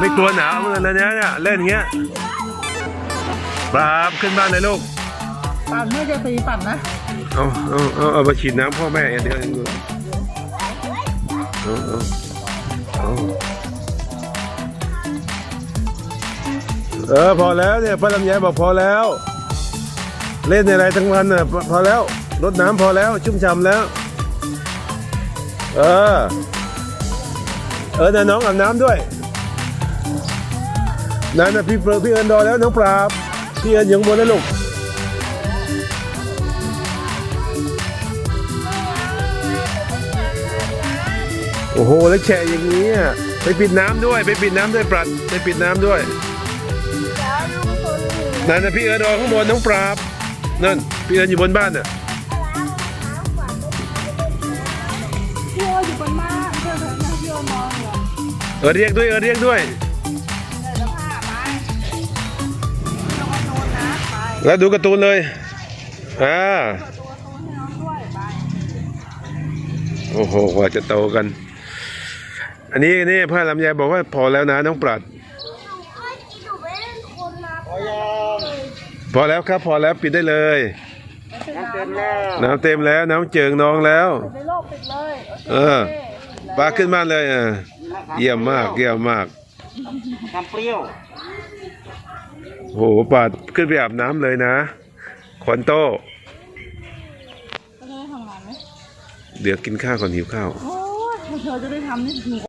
ไม่กลัวหนาวเลยนะเนี่ยเนี่ยเล่นอย่างเงี้ยปราบขึ้นบ้านเลยลูกปั่นไม่จะตีปั่นนะเอาเอาเอาเอามาฉีดน้ำพ่อแม่เดี๋ยวเดี๋ยวเอาเอาเอาเออพอแล้วเนี่ยป้าลำไยบอกพอแล้ว เล่นอะไรทั้งวันน่ะพอพอแล้วรดน้ำพอแล้วชุ่มฉ่ำแล้ว เออ เออนะน้องอาบน้ำด้วย นั่นนะพี่เฟิร์นพี่เอิญรอแล้วน้องปราบพี่เอิญอยู่ข้างบนแล้วลูกโอ้โหแล้วแฉะอย่างนี้อะไปปิดน้ำด้วย ไปปิดน้ำด้วยปรัดไปปิดน้ำด้วยนั่นนะพี่เอิญรอข้างบนน้องปราบนั่นพี่เอิญอยู่บนบ้านน่ะพี่โออยู่บนบ้านเพื่อนเพื่อนพี่โอมองเหรอเออเรียกด้วยเออเรียกด้วย แล้วดูการ์ตูนเลย อ่าเปิดตัวตูให้น้องด้วยไปโอ้โหกว่าจะโตกัน อันนี้นี่พ่อลำไยบอกว่าพอแล้วนะน้องปรัด พอแล้วครับ พอแล้วปิดได้เลยเต็มแล้วน้ำเต็มแล้วน้ำเจิงน้องแล้วในโลกปิดเลยเออปลาขึ้นบ้านเลยอะเยี่ยมมากเยี่ยมมาก น้ำเปรี้ยว โอ้โหปาดขึ้นไปอาบน้ำเลยนะขวัญโตจะได้ทำงานไหมเดี๋ยวกินข้าวก่อนหิวข้าว โอ้ยเธอจะได้ทำนี่หนู